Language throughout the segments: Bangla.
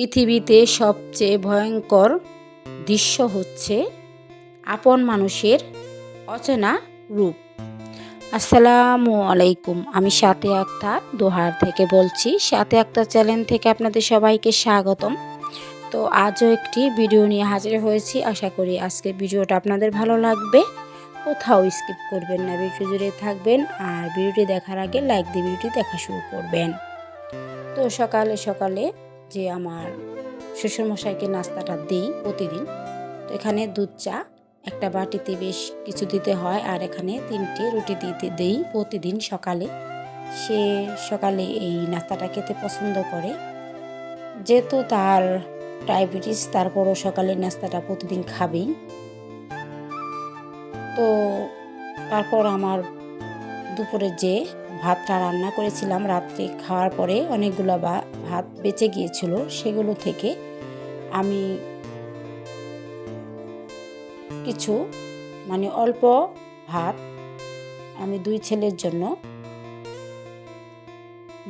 পৃথিবীতে সবচেয়ে ভয়ঙ্কর দৃশ্য হচ্ছে আপন মানুষের অচেনা রূপ। আসসালামু আলাইকুম, আমি সাথে আক্তার দোহার থেকে বলছি। সাথে আক্তার চ্যানেল থেকে আপনাদের সবাইকে স্বাগতম। তো আজও একটি ভিডিও নিয়ে হাজির হয়েছি। আশা করি আজকে ভিডিওটা আপনাদের ভালো লাগবে। কোথাও স্কিপ করবেন না, ভিডিও জুড়ে থাকবেন আর ভিডিওটি দেখার আগে লাইক দিয়ে ভিডিওটি দেখা শুরু করবেন। তো সকালে সকালে যে আমার শ্বশুরমশাইকে নাস্তাটা দিই প্রতিদিন। তো এখানে দুধ চা, একটা বাটিতে বেশ কিছু দিতে হয় আর এখানে তিনটে রুটি দিতে দিই প্রতিদিন সকালে। সে সকালে এই নাস্তাটা খেতে পছন্দ করে। যেহেতু তার ডায়াবেটিস, তারপরও সকালে নাস্তাটা প্রতিদিন খাবেই। তো তারপর আমার দুপুরে যে ভাতটা রান্না করেছিলাম রাত্রে খাওয়ার পরে অনেকগুলো ভাত বেঁচে গিয়েছিল সেগুলো থেকে আমি কিছু মানে অল্প ভাত আমি দুই ছেলের জন্য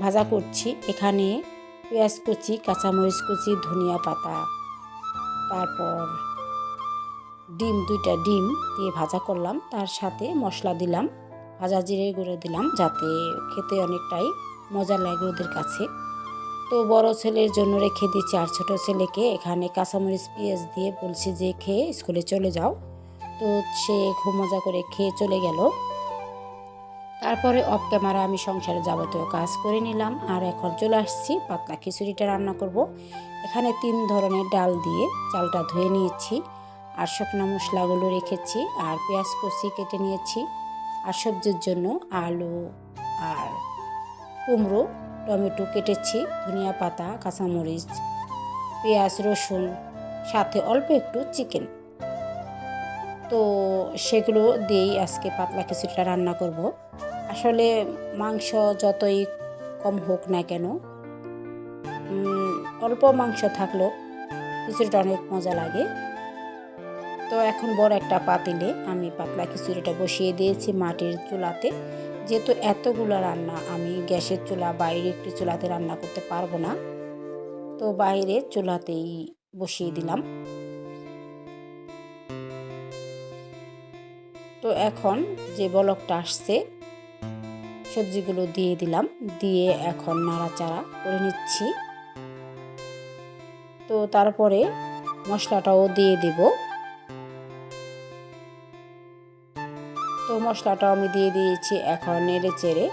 ভাজা করছি। এখানে পেঁয়াজ কুচি, কাঁচামরিচ কুচি, ধনিয়া পাতা, তারপর ডিম, দুইটা ডিম দিয়ে ভাজা করলাম। তার সাথে মশলা দিলাম। ভাজা জিরে গুঁড়ো দিলাম যাতে খেতে অনেকটাই মজা লাগে ওদের কাছে। তো বড় ছেলের জন্য রেখে দিচ্ছি, আর ছোটো ছেলেকে এখানে কাঁচামরিচ, পেঁয়াজ দিয়ে বলছি যে খেয়ে স্কুলে চলে যাও। তো সে খুব মজা করে খেয়ে চলে গেল। তারপরে অফ ক্যামেরা আমি সংসারে যাবতীয় কাজ করে নিলাম, আর এখন চলে আসছি, পাতলা খিচুড়িটা রান্না করব। এখানে তিন ধরনের ডাল দিয়ে চালটা ধুয়ে নিয়েছি, আর শুকনো মশলাগুলো রেখেছি, আর পেঁয়াজ কুচি কেটে নিয়েছি। আর সবজির জন্য আলু আর কুমড়ো, টমেটো কেটেছি, ধনিয়া পাতা, কাঁচামরিচ, পেঁয়াজ, রসুন, সাথে অল্প একটু চিকেন। তো সেগুলো দিয়েই আজকে পাতলা খিচুড়িটা রান্না করব। আসলে মাংস যতই কম হোক না কেন অল্প মাংস থাকলেও খিচুড়িটা অনেক মজা লাগে। তো এখন বড় একটা পাতিলে আমি পাতলা খিচুড়িটা বসিয়ে দিয়েছি মাটির চুলাতে। যেহেতু এতগুলো রান্না আমি গ্যাসের চুলা বাইরে একটি চুলাতে রান্না করতে পারব না। তো বাইরে চুলাতেই বসিয়ে দিলাম। তো এখন যে বলকটা আসছে, সবজিগুলো দিয়ে দিলাম। দিয়ে এখন নাড়াচাড়া করে নিচ্ছি। তো তারপরে মশলাটাও দিয়ে দেব। তো মশলাটাও আমি দিয়ে দিয়েছি। এখন নেড়ে চেড়ে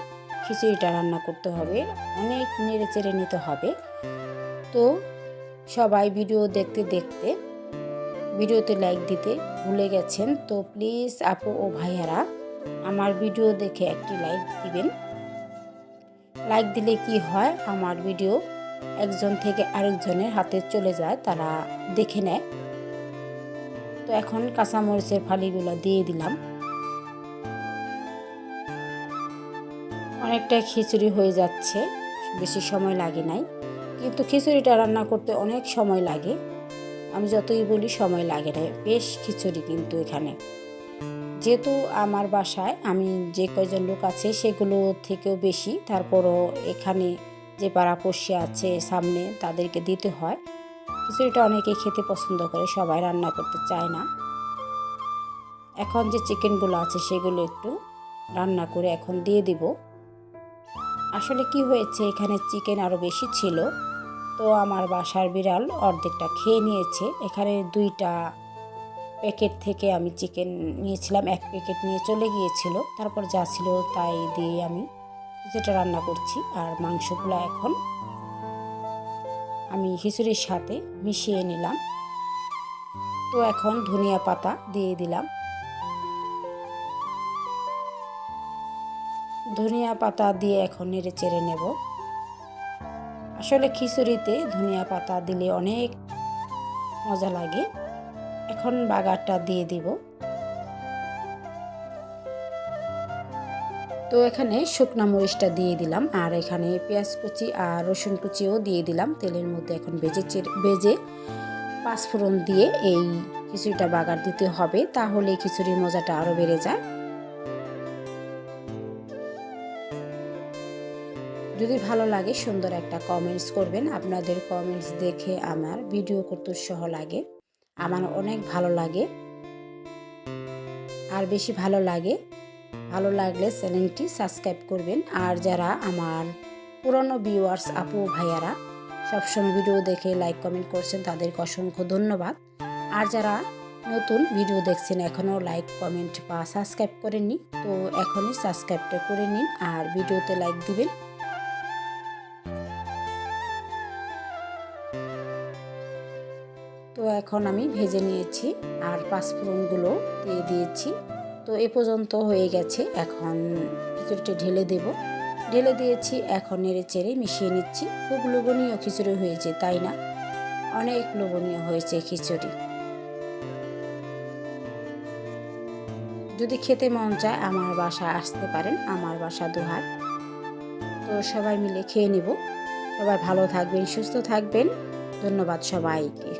খিচুড়িটা রান্না করতে হবে। অনেক নেড়ে চেড়ে নিতে হবে। তো সবাই ভিডিও দেখতে দেখতে, ভিডিওতে লাইক দিতে ভুলে গেছেন, তো প্লিজ আপু ও ভাইয়ারা আমার ভিডিও দেখে একটি লাইক দিবেন। লাইক দিলে কি হয়, আমার ভিডিও একজন থেকে আরেকজনের হাতে চলে যায়, তারা দেখে নেয়। তো এখন কাঁচামরিচের ফালিগুলো দিয়ে দিলাম। অনেকটা খিচুড়ি হয়ে যাচ্ছে, বেশি সময় লাগে নাই। কিন্তু খিচুড়িটা রান্না করতে অনেক সময় লাগে। আমি যতই বলি সময় লাগে না, বেশ খিচুড়ি কিন্তু এখানে। যেহেতু আমার বাসায় আমি যে কয়জন লোক আছে সেগুলো থেকেও বেশি, তারপরও এখানে যে পাড়াপড়শি আছে সামনে তাদেরকে দিতে হয়। খিচুড়িটা অনেকে খেতে পছন্দ করে, সবাই রান্না করতে চায় না। এখন যে চিকেনগুলো আছে সেগুলো একটু রান্না করে এখন দিয়ে দিব। আসলে কি হয়েছে? এখানে চিকেন আরও বেশি ছিল। তো আমার বাসার বিড়াল অর্ধেকটা খেয়ে নিয়েছে। এখানে দুইটা প্যাকেট থেকে আমি চিকেন নিয়েছিলাম। এক প্যাকেট নিয়ে চলে গিয়েছিল। তারপর যা ছিল তাই দিয়ে আমি যেটা রান্না করছি। আর মাংসগুলো এখন আমি খিচুড়ির সাথে মিশিয়ে নিলাম। তো এখন ধনিয়া পাতা দিয়ে দিলাম। ধনিয়া পাতা দিয়ে এখন নেড়ে চেড়ে নেব। আসলে খিচুড়িতে ধনিয়া পাতা দিলে অনেক মজা লাগে। এখন বাগারটা দিয়ে দিব। তো এখানে শুকনা মরিচটা দিয়ে দিলাম আর এখানে পেঁয়াজ কুচি আর রসুন কুচিও দিয়ে দিলাম। তেলের মধ্যে এখন চেড়ে ভেজে পাঁচফোড়ন দিয়ে এই খিচুড়িটা বাগার দিতে হবে। তাহলে খিচুড়ির মজাটা আরও বেড়ে যায়। যদি ভালো লাগে সুন্দর একটা কমেন্টস করবেন, আপনাদের কমেন্টস দেখে আমার ভিডিও করতে উৎসাহ লাগে। আমার অনেক ভালো লাগে। আর বেশি ভালো লাগে, ভালো লাগলে চ্যানেলটি সাবস্ক্রাইব করবেন। আর যারা আমার পুরনো ভিউয়ার্স আপু ভাইয়ারা সবসময় ভিডিও দেখে লাইক কমেন্ট করছেন, তাদেরকে অসংখ্য ধন্যবাদ। আর যারা নতুন ভিডিও দেখছেন, এখনও লাইক কমেন্ট বা সাবস্ক্রাইব করেননি, তো এখনই সাবস্ক্রাইবটা করে নিন। আর ভিডিওতে লাইক দিবেন। তো এখন আমি ভেজে নিয়েছি আর পাঁচফোড়নগুলো দিয়ে দিয়েছি। তো এ পর্যন্ত হয়ে গেছে। এখন খিচুড়িটা ঢেলে দেব। ঢেলে দিয়েছি, এখন নেড়ে চেড়ে মিশিয়ে নিচ্ছি। খুব লোভনীয় খিচুড়ি হয়েছে, তাই না? অনেক লোভনীয় হয়েছে খিচুড়ি। যদি খেতে মন চায়, আমার বাসা আসতে পারেন, আমার বাসা দুহার। তো সবাই মিলে খেয়ে নেব। সবাই ভালো থাকবেন, সুস্থ থাকবেন। ধন্যবাদ সবাইকে।